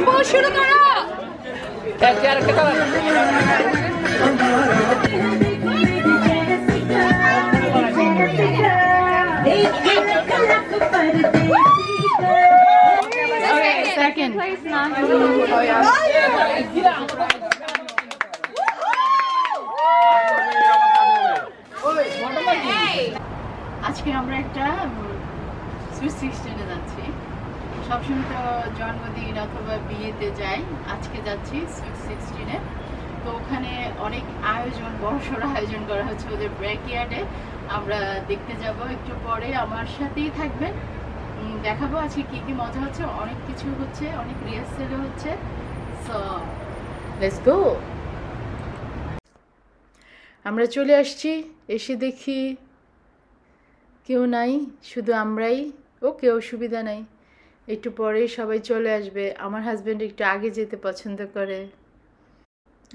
আপু শুরু করো আজকে আমরা একটা সুইট সিক্সটিনে যাচ্ছি। সবসময় তো জন্মদিন অথবা বিয়েতে যাই। আজকে যাচ্ছি সুইট সিক্সটিনে তো ওখানে অনেক আয়োজন, বড়সড় আয়োজন করা হচ্ছে ওদের ব্যাকইয়ার্ডে আমরা দেখতে যাব একটু পরে, আমার সাথেই থাকবেন। দেখাবো আজকে কি কি মজা হচ্ছে। অনেক কিছু হচ্ছে, অনেক রিহার্সেলও হচ্ছে। সো গো আমরা চলে আসছি, এসে দেখি কেউ নাই, শুধু আমরাই। ও কেউ সুবিধা নাই। একটু পরেই সবাই চলে আসবে। আমার হাজব্যান্ড একটু আগে যেতে পছন্দ করে।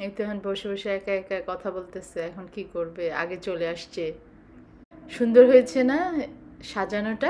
এই তো এখন বসে বসে একা একা কথা বলতেছে, এখন কি করবে? আগে চলে আসছে। সুন্দর হয়েছে না সাজানোটা?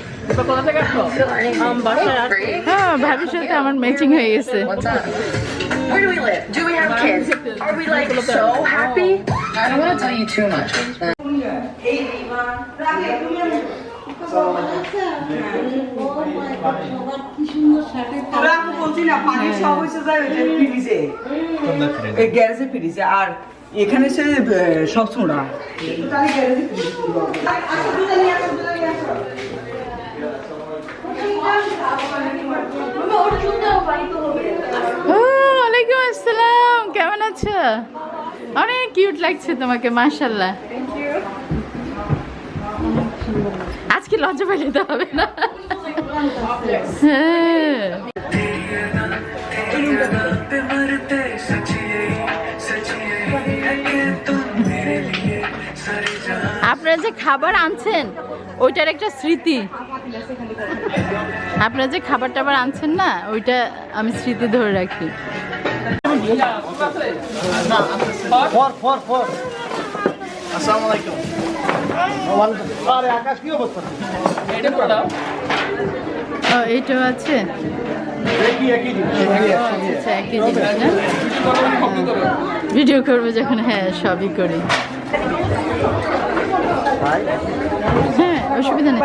হ্যাঁ ভাবির সাথে আমার ম্যাচিং হয়ে গেছে What's up? Where do we live? Do we have kids? Are we like so happy? I don't want to tell you too much. গ্যারেজে আর এখানে সে সব ছোঁড়া গ্যারেজে ও ওয়ালাইকুম আসসালাম। কেমন আছো? অনেক কিউট লাগছে তোমাকে মাশাল্লাহ আজকে লজ্জা পেলে হবে না। হ্যাঁ। আপনারা যে খাবার আনছেন, ওইটার একটা স্মৃতি। আপনারা যে খাবার টাবার আনছেন না ওইটা আমি স্মৃতি ধরে রাখি। এইটাও আছে। আচ্ছা, ভিডিও করব যখন হ্যাঁ সবই করি। হ্যাঁ অসুবিধা নেই।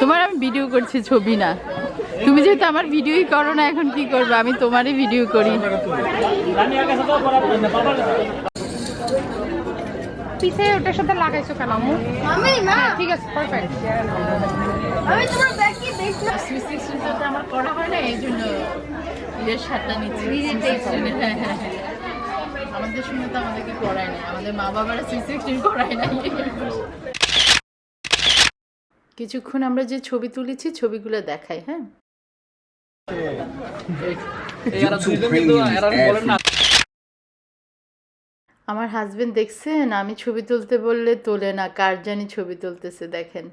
তোমার আমি ভিডিও করছি ছবি না। তুমি যেহেতু আমার ভিডিওই করো না এখন কি করবে? আমি তোমারই ভিডিও করি। পিছে ওটার সাথে লাগাইছো কেন আম্মু? আমি মা ঠিক আছে পারফেক্ট আমি তোমার ব্যাগ কি দেখলাম সুইস আমার করা হয় না সাথে হ্যাঁ হ্যাঁ হ্যাঁ। আমাদের তো আমাদেরকে করায় নাই আমাদের মা বাবারা সুইস সিক্সটিন করায় নাই কিছুক্ষণ আমরা যে ছবি তুলেছি ছবিগুলো দেখাই হ্যাঁ? আমার হাজবেন্ড দেখছেন আমি ছবি তুলতে বললে তোলে না কার জানি ছবি তুলতেছে দেখেন।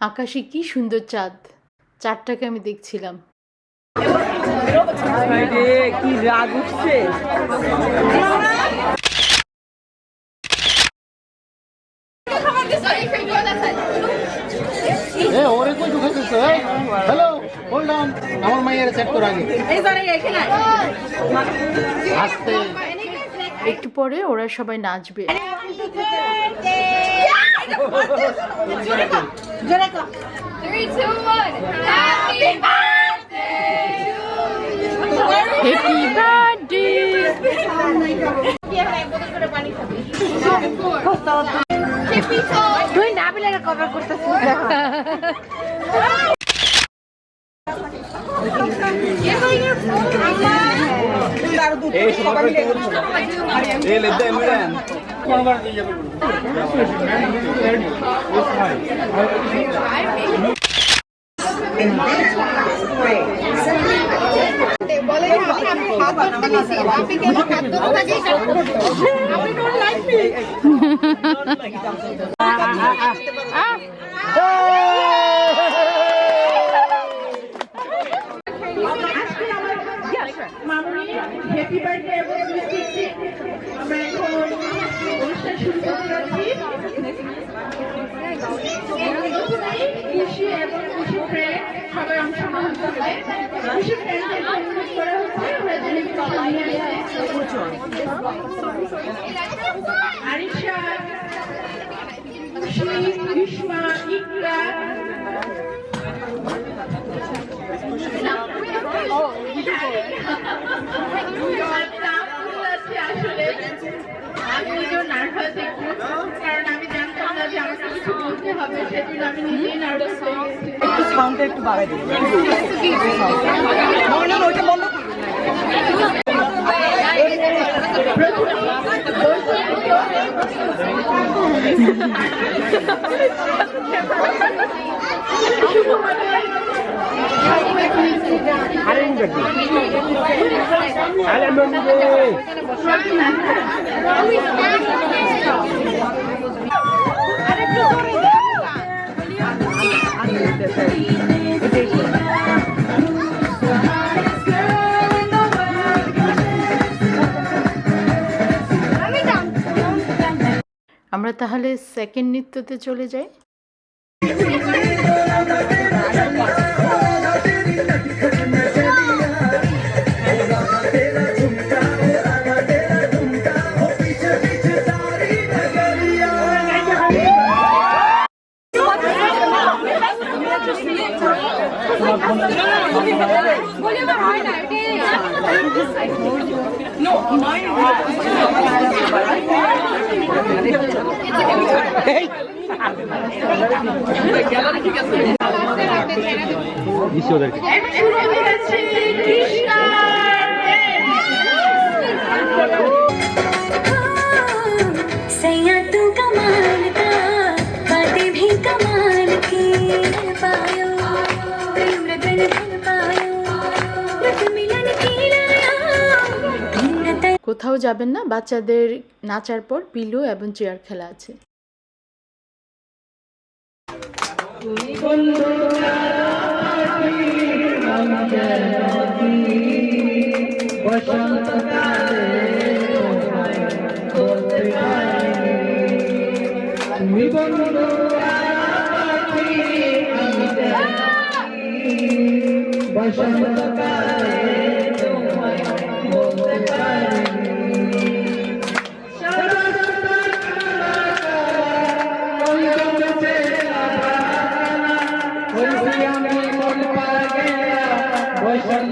আকাশে কি সুন্দর চাঁদ চাঁদটাকে আমি দেখছিলাম কি রাগ উঠছে ওরে কই ঢুকাইতেছ হ্যালো হোল্ড অন আমার মাইয়ের সেট কর আগে আস্তে একটু পরে ওরা সবাই নাচবে Three, two, one. Happy birthday happy birthday তুই না বিলে কভার করতেছিস Happy birthday, everyone. গ্রীষ্মা ইকরা আসলে আমি নিজেও নার্ভাস একটু কারণ আমি জানতাম না যে আমাকে কিছু বলতে হবে সেজন্য আমি নিজেই নার্ভাস হয়ে গেছি। একটু সাউন্ডটা একটু বাড়াই দিন। না, না, ওইটা বন্ধ করুন। আমরা তাহলে সেকেন্ড নৃত্যতে চলে যাই। কোথাও যাবেন না বাচ্চাদের নাচার পর পিলো এবং চেয়ার খেলা আছে।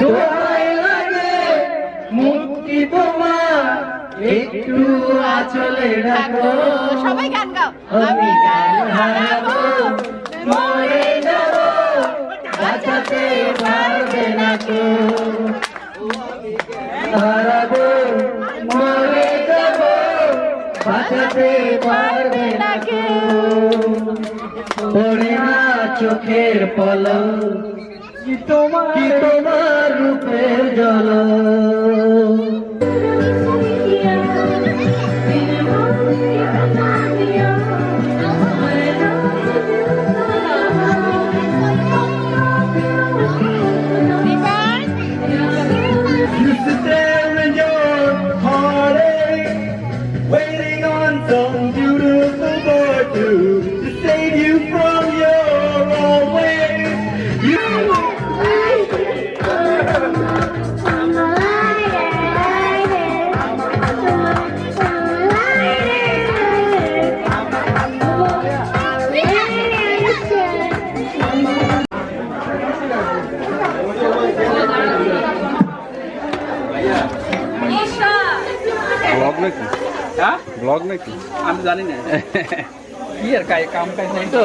তোমার লাগে মুক্তি তোমার। একটু আচলে রাখো সবাই গান গাও। আমি গান হারাবো। মরে যাব। বাঁচাতে পারবে না তো। হারাবো। বাঁচাতে পারবে না কেউ। পড়ে না চোখের পলক। কি তোমার কি ব্লগ নাকি? আমি জানি না। কি আর কাজ কাম কাজ নাই তো?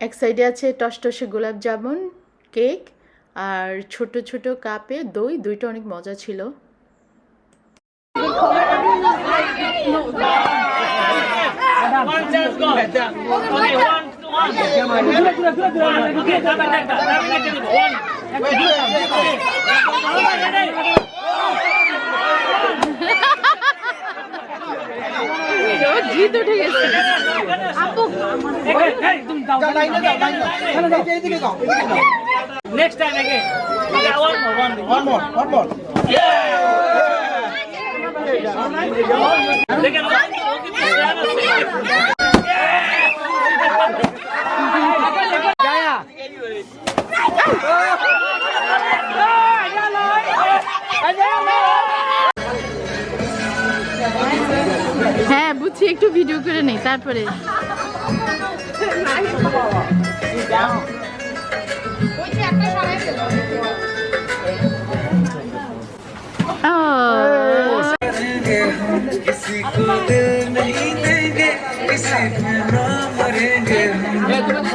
এক সাইডে আছে টসটসে গোলাপ জামুন কেক আর ছোট ছোট কাপে দই দুইটা অনেক মজা ছিল। জিত উঠে গেছে next time again one more one more one more, one more. দেখেন হ্যাঁ বুঝছি একটু ভিডিও করে নেই তারপরে।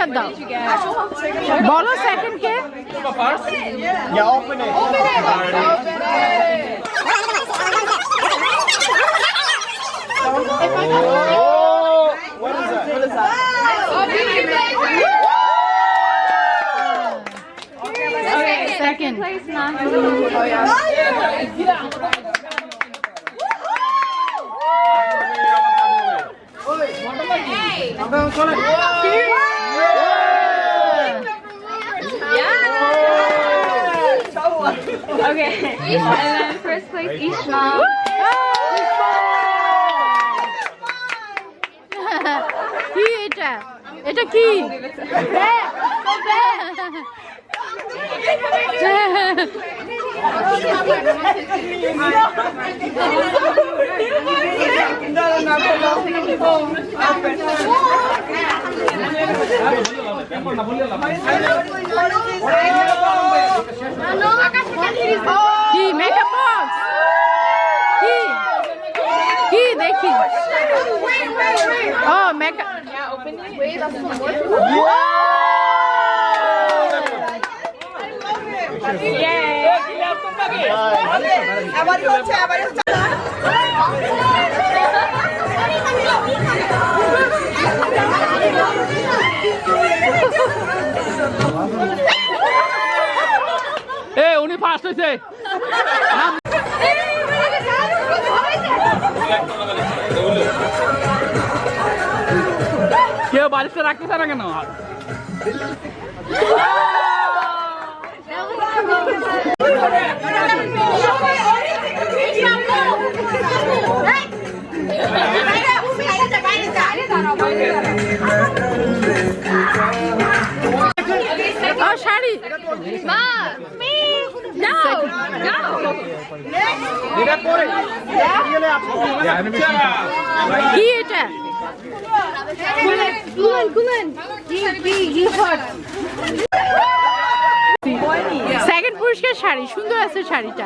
পুরস্কার দাও বলো second K Yeah, open it. Oh, what is Okay. And then first place, Ishma. কি এটা এটা কি কি ও মেকআপ আবারই হচ্ছে আবারই হচ্ছে এ উনি ফার্স্ট হয়েছে বাড়িতে রাখতেছে না কেন ও sari Ma, me. No, no. কি এটা. সেকেন্ড পুরস্কার শাড়ি, সুন্দর আছে শাড়িটা।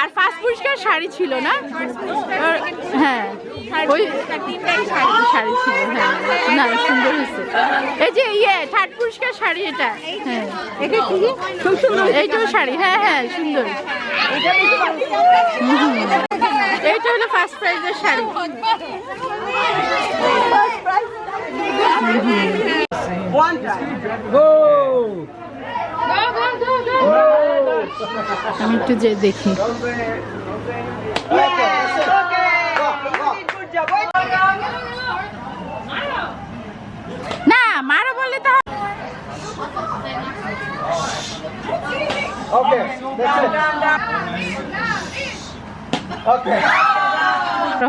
আর ফার্স্ট পুরস্কার শাড়ি ছিল না? হ্যাঁ। শাড়ি ছিল হ্যাঁ। না, সুন্দর এই যে ইয়ে থার্ড পুরস্কার শাড়ি এটা। হ্যাঁ। এইটাও শাড়ি হ্যাঁ হ্যাঁ সুন্দর। এইটা হলো ফার্স্ট প্রাইজের শাড়ি। আমি একটু যে দেখি। না মারো বললে তো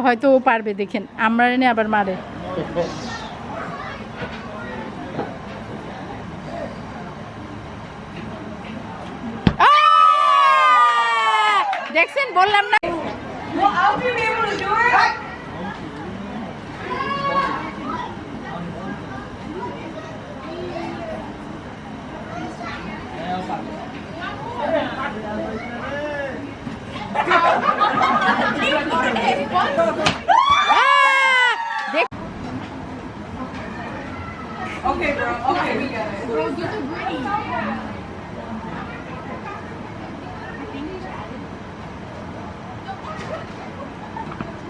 হয়তো ও পারবে দেখেন। আমরা এনে আবার মারে। দেখছেন বললাম না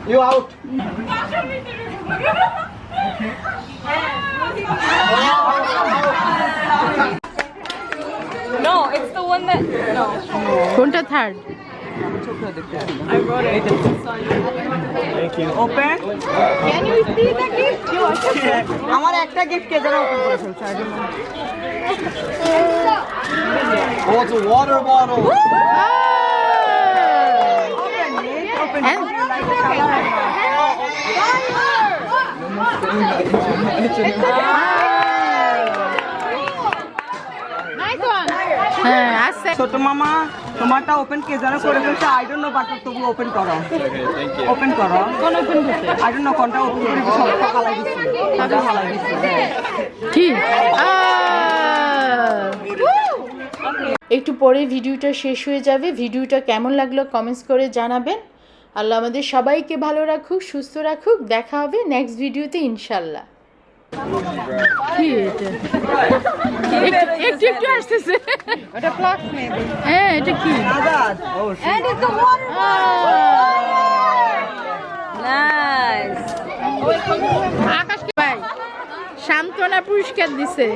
You out. No, it's the one that. No. কোনটা third Open. Can you see the gift? আমার একটা গিফট কে যেন ওপেন করে ফেলছে I don't know. Oh, it's a water bottle. হ্যাঁ আসছে ছোট মামা তোমারটা ওপেন কে যেন করে ফেলছে? আই ডোন্ট নো বাট তবু ওপেন করো। ওপেন করো। কোন ওপেন করতে আই ডোন্ট নো কোনটা ওপেন করে সব একটু পরে ভিডিওটা শেষ হয়ে যাবে। ভিডিওটা কেমন লাগল কমেন্টস করে জানাবেন। আল্লাহ আমাদের সবাইকে ভালো রাখুক সুস্থ রাখুক। দেখা হবে নেক্সট ভিডিওতে ইনশাল্লাহ একটু একটু আসতেছে. হ্যাঁ এটা কি? ভাই সান্ত্বনা পুরস্কার দিছে।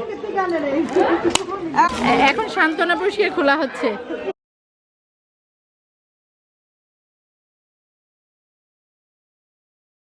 এখন সান্ত্বনা পুরস্কার খোলা হচ্ছে।